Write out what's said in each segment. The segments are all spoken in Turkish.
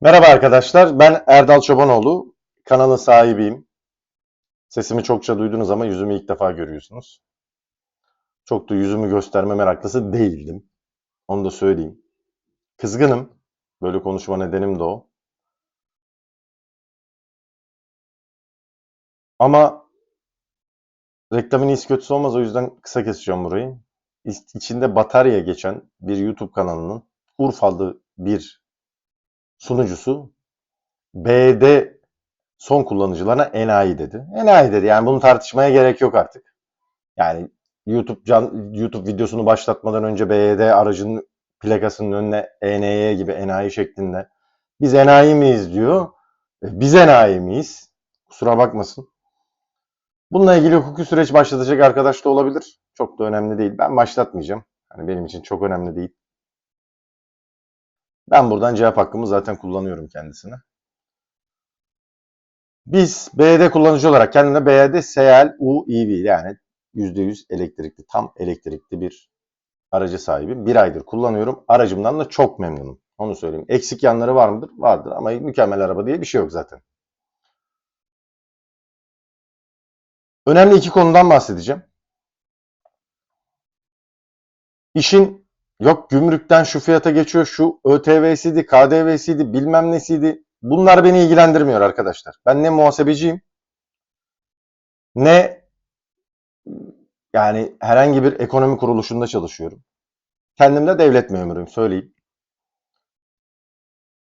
Merhaba arkadaşlar, ben Erdal Çobanoğlu. Kanalın sahibiyim. Sesimi çokça duydunuz ama yüzümü ilk defa görüyorsunuz. Çok da yüzümü gösterme meraklısı değildim. Onu da söyleyeyim. Kızgınım. Böyle konuşma nedenim de o. Ama reklamın iyisi kötüsü olmaz o yüzden kısa keseceğim burayı. İç- İçinde batarya geçen bir YouTube kanalının Urfalı bir sunucusu BD son kullanıcılarına enayi dedi. Enayi dedi. Yani bunu tartışmaya gerek yok artık. Yani YouTube can, YouTube videosunu başlatmadan önce BYD aracının plakasının önüne ENY gibi enayi şeklinde biz enayi miyiz diyor. E, Biz enayi miyiz? Kusura bakmasın. Bununla ilgili hukuki süreç başlatacak arkadaş da olabilir. Çok da önemli değil. Ben başlatmayacağım. Hani benim için çok önemli değil. Ben buradan cevap hakkımı zaten kullanıyorum kendisine. Biz BYD kullanıcı olarak kendine BYD SL U EV yani %100 elektrikli, tam elektrikli bir aracı sahibim. Bir aydır kullanıyorum. Aracımdan da çok memnunum. Onu söyleyeyim. Eksik yanları var mıdır? Vardır ama mükemmel araba diye bir şey yok zaten. Önemli iki konudan bahsedeceğim. İşin yok gümrükten şu fiyata geçiyor, şu ÖTV'siydi, KDV'siydi, bilmem nesiydi. Bunlar beni ilgilendirmiyor arkadaşlar. Ben ne muhasebeciyim, ne yani herhangi bir ekonomi kuruluşunda çalışıyorum. Kendim de devlet memuruyum söyleyeyim.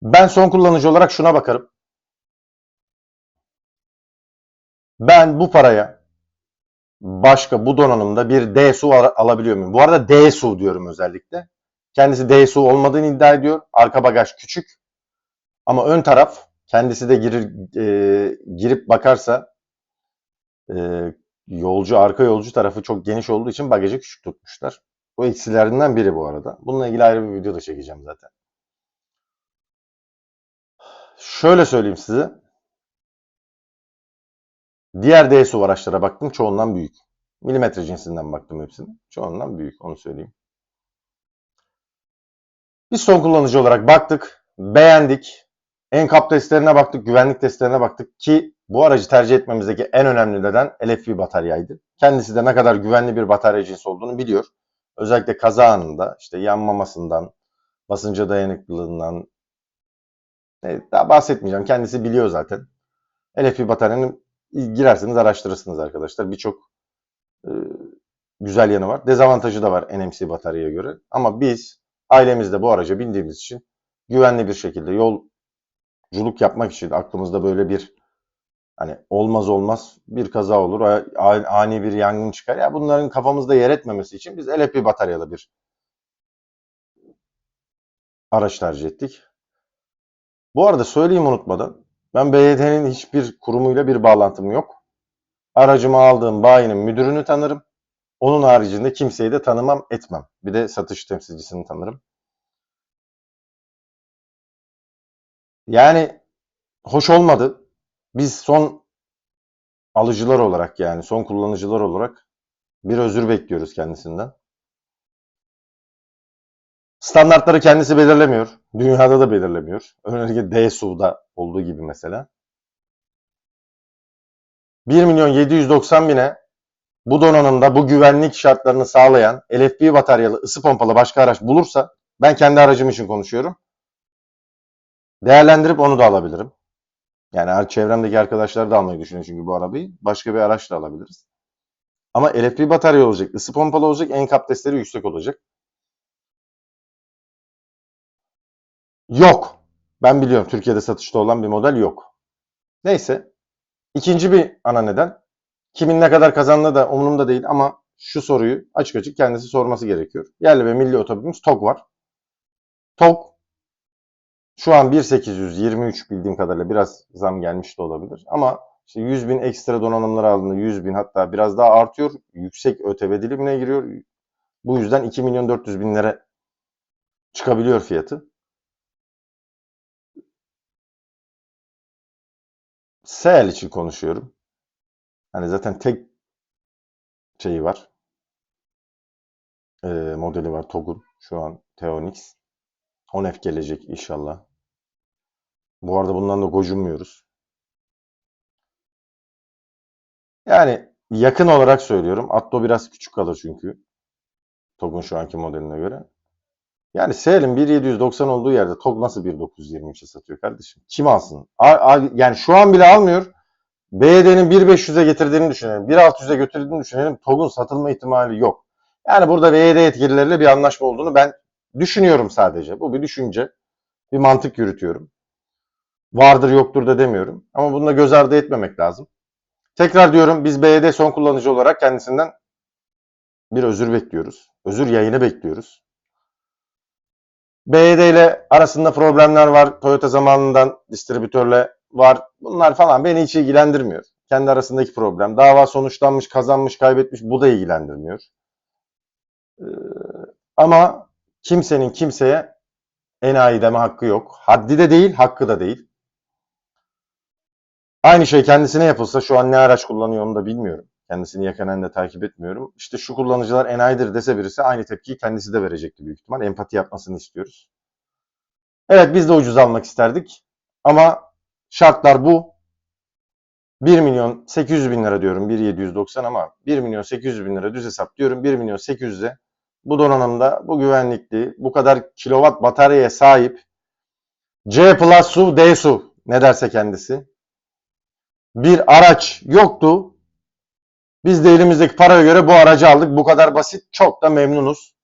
Ben son kullanıcı olarak şuna bakarım. Ben bu paraya başka bu donanımda bir D-Su al- alabiliyor muyum? Bu arada D-Su diyorum özellikle. Kendisi D-Su olmadığını iddia ediyor. Arka bagaj küçük. Ama ön taraf kendisi de girir e, girip bakarsa e, yolcu arka yolcu tarafı çok geniş olduğu için bagajı küçük tutmuşlar. Bu eksilerinden biri bu arada. Bununla ilgili ayrı bir video da çekeceğim zaten. Şöyle söyleyeyim size. Diğer DSU araçlara baktım. Çoğundan büyük. Milimetre cinsinden baktım hepsine. Çoğundan büyük. Onu söyleyeyim. Biz son kullanıcı olarak baktık. Beğendik. NCAP testlerine baktık. Güvenlik testlerine baktık. Ki bu aracı tercih etmemizdeki en önemli neden LFP bataryaydı. Kendisi de ne kadar güvenli bir batarya cinsi olduğunu biliyor. Özellikle kaza anında işte yanmamasından, basınca dayanıklılığından daha bahsetmeyeceğim. Kendisi biliyor zaten. LFP bataryanın girerseniz araştırırsınız arkadaşlar. Birçok e, güzel yanı var. Dezavantajı da var NMC bataryaya göre. Ama biz ailemizde bu araca bindiğimiz için güvenli bir şekilde yolculuk yapmak için aklımızda böyle bir hani olmaz olmaz bir kaza olur, ani bir yangın çıkar. Ya bunların kafamızda yer etmemesi için biz LFP bataryalı bir araç tercih ettik. Bu arada söyleyeyim unutmadan. Ben BYD'nin hiçbir kurumuyla bir bağlantım yok. Aracımı aldığım bayinin müdürünü tanırım. Onun haricinde kimseyi de tanımam, etmem. Bir de satış temsilcisini tanırım. Yani hoş olmadı. Biz son alıcılar olarak yani son kullanıcılar olarak bir özür bekliyoruz kendisinden. Standartları kendisi belirlemiyor. Dünyada da belirlemiyor. Özellikle DSU'da olduğu gibi mesela. 1 milyon 790 bine bu donanımda bu güvenlik şartlarını sağlayan LFP bataryalı ısı pompalı başka araç bulursa ben kendi aracım için konuşuyorum. Değerlendirip onu da alabilirim. Yani çevremdeki arkadaşlar da almayı düşünüyor çünkü bu arabayı. Başka bir araç da alabiliriz. Ama LFP batarya olacak, ısı pompalı olacak, NCAP testleri yüksek olacak. Yok. Ben biliyorum Türkiye'de satışta olan bir model yok. Neyse. İkinci bir ana neden. Kimin ne kadar kazandığı da umurumda değil ama şu soruyu açık açık kendisi sorması gerekiyor. Yerli ve milli otobüsümüz TOG var. TOG şu an 1.823 bildiğim kadarıyla biraz zam gelmiş de olabilir. Ama işte 100 bin ekstra donanımlar aldığında 100 bin hatta biraz daha artıyor. Yüksek ÖTV dilimine giriyor. Bu yüzden 2 milyon 400 binlere çıkabiliyor fiyatı. SL için konuşuyorum. Hani zaten tek şeyi var. Ee, modeli var TOG'un şu an Teonix. 10F gelecek inşallah. Bu arada bundan da gocunmuyoruz. Yani yakın olarak söylüyorum. Atto biraz küçük kalır çünkü. TOG'un şu anki modeline göre. Yani Seal'in 1.790 olduğu yerde TOG nasıl 1.923'e satıyor kardeşim? Kim alsın? A- a- yani şu an bile almıyor. BYD'nin 1.500'e getirdiğini düşünelim. 1.600'e götürdüğünü düşünelim. TOG'un satılma ihtimali yok. Yani burada BYD yetkilileriyle bir anlaşma olduğunu ben düşünüyorum sadece. Bu bir düşünce. Bir mantık yürütüyorum. Vardır yoktur da demiyorum. Ama bunu da göz ardı etmemek lazım. Tekrar diyorum biz BYD son kullanıcı olarak kendisinden bir özür bekliyoruz. Özür yayını bekliyoruz. BYD ile arasında problemler var. Toyota zamanından distribütörle var. Bunlar falan beni hiç ilgilendirmiyor. Kendi arasındaki problem. Dava sonuçlanmış, kazanmış, kaybetmiş bu da ilgilendirmiyor. Ee, ama kimsenin kimseye enayi deme hakkı yok. Haddi de değil, hakkı da değil. Aynı şey kendisine yapılsa şu an ne araç kullanıyor onu da bilmiyorum. Kendisini yakinen de takip etmiyorum. İşte şu kullanıcılar enayidir dese birisi aynı tepkiyi kendisi de verecekti büyük ihtimal. Empati yapmasını istiyoruz. Evet biz de ucuz almak isterdik. Ama şartlar bu. 1 milyon 800 bin lira diyorum 1.790 ama 1 milyon 800 bin lira düz hesap diyorum 1 milyon 800'e bu donanımda bu güvenlikli bu kadar kilowatt bataryaya sahip C Plus SUV D SUV ne derse kendisi bir araç yoktu. Biz de elimizdeki paraya göre bu aracı aldık. Bu kadar basit. Çok da memnunuz.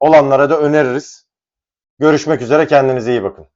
Olanlara da öneririz. Görüşmek üzere. Kendinize iyi bakın.